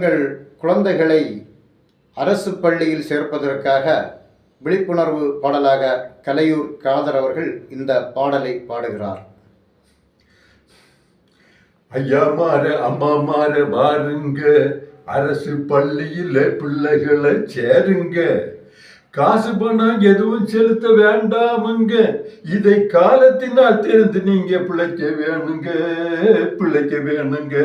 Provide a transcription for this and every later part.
தங்கள் குழந்தைகளை அரசு பள்ளியில் சேர்ப்பதற்காக விழிப்புணர்வு பாடலாக கலையூர் காதர் அவர்கள் இந்த பாடலை பாடுகிறார். ஐயா மாற அம்மா மாற பாருங்க அரசு பள்ளியில பிள்ளைகளை சேருங்க. காசு பணம் எதுவும் செலுத்த வேண்டாமுங்க. இதை காலத்தினால் தெரிந்து நீங்க பிழைக்க வேணுங்க. பிழைக்க வேணுங்க.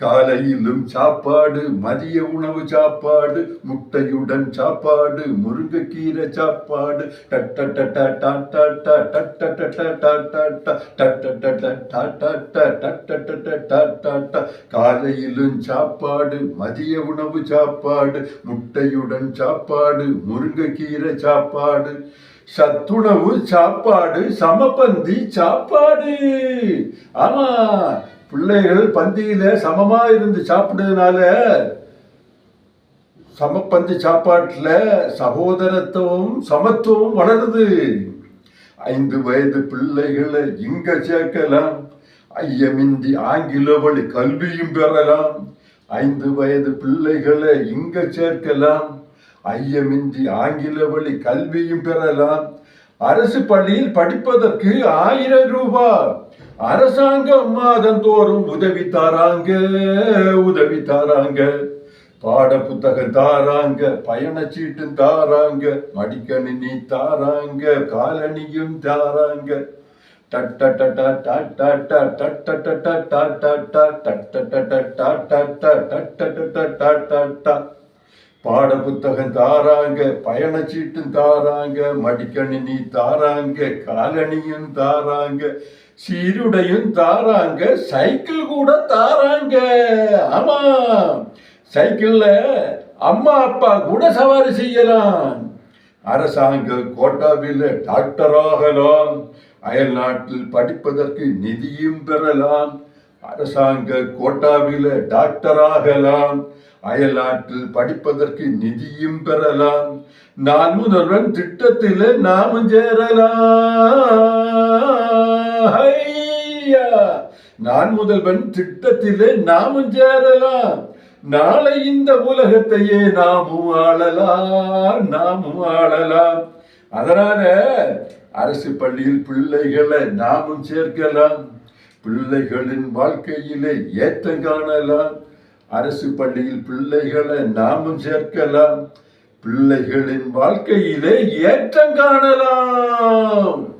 காலையிலும் சாப்பாடு மதிய உணவு சாப்பாடு முட்டையுடன் சாப்பாடு முருங்கைக்கீரை சாப்பாடு டட்ட டட்ட டாட்டா டட்ட டட்ட டாட்டா டட்ட டட்ட டாட்டா டட்ட டாட்டா காலையிலும் சாப்பாடு மதிய உணவு சாப்பாடு முட்டையுடன் சாப்பாடு முருங்கைக்கீரை சாப்பாடு சத்துணவு சாப்பாடு சமபந்தி சாப்பாடு ஆமா பிள்ளைகள் பந்தியில சமமா இருந்து சாப்பிடுறதுனால சமப்பந்தி சாப்பாட்டில் சகோதரத்துவம் சமத்துவம் வளருது. ஐந்து வயது பிள்ளைகளை இங்க சேர்க்கலாம். ஐயமிந்தி ஆங்கில வழி கல்வியும் பெறலாம். ஐந்து வயது பிள்ளைகளை இங்க சேர்க்கலாம். ஐயமின்றி ஆங்கில வழி கல்வியும் பெறலாம். அரசு பள்ளியில் படிப்பதற்கு ஆயிரம் ரூபாய். அரசாங்கம் மாதந்தோறும் உதவி தாராங்க உதவி தாராங்க பாட புத்தகம் தாராங்க பயணச்சீட்டும் தாராங்க மடிக்கணினி தாராங்க காலணியும் தாராங்க டட்ட பாட புத்தகம் தாராங்க பயணச்சீட்டும் தாராங்க மடிக்கணினி தாராங்க காலணியும் தாராங்க சீருடையும் தாராங்க சைக்கிள் கூட தாராங்க. ஆமா சைக்கிள்ல அம்மா அப்பா கூட சவாரி செய்யலாம். அரசாங்க கோட்டாவில் டாக்டர் ஆகலாம் அயல் நாட்டில் படிப்பதற்கு நிதியும் பெறலாம். அரசாங்க கோட்டாவில் டாக்டர் ஆகலாம் படிப்பதற்கு நிதியும் பெறலாம். நான் முதல்வன் திட்டத்தில் நாமும் சேரலாம். ஐயா நான் முதல்வன் திட்டத்திலே நாமும் சேரலாம். நாளை இந்த உலகத்தையே நாமும் ஆளலாம் நாமும் ஆளலாம். அதனால அரசு பள்ளியில் பிள்ளைகளை நாமும் சேர்க்கலாம். பிள்ளைகளின் வாழ்க்கையிலே ஏற்றம் காணலாம். அரசு பள்ளியில் பிள்ளைகளை நாமும் சேர்க்கலாம். பிள்ளைகளின் வாழ்க்கையிலே ஏற்றம் காணலாம்.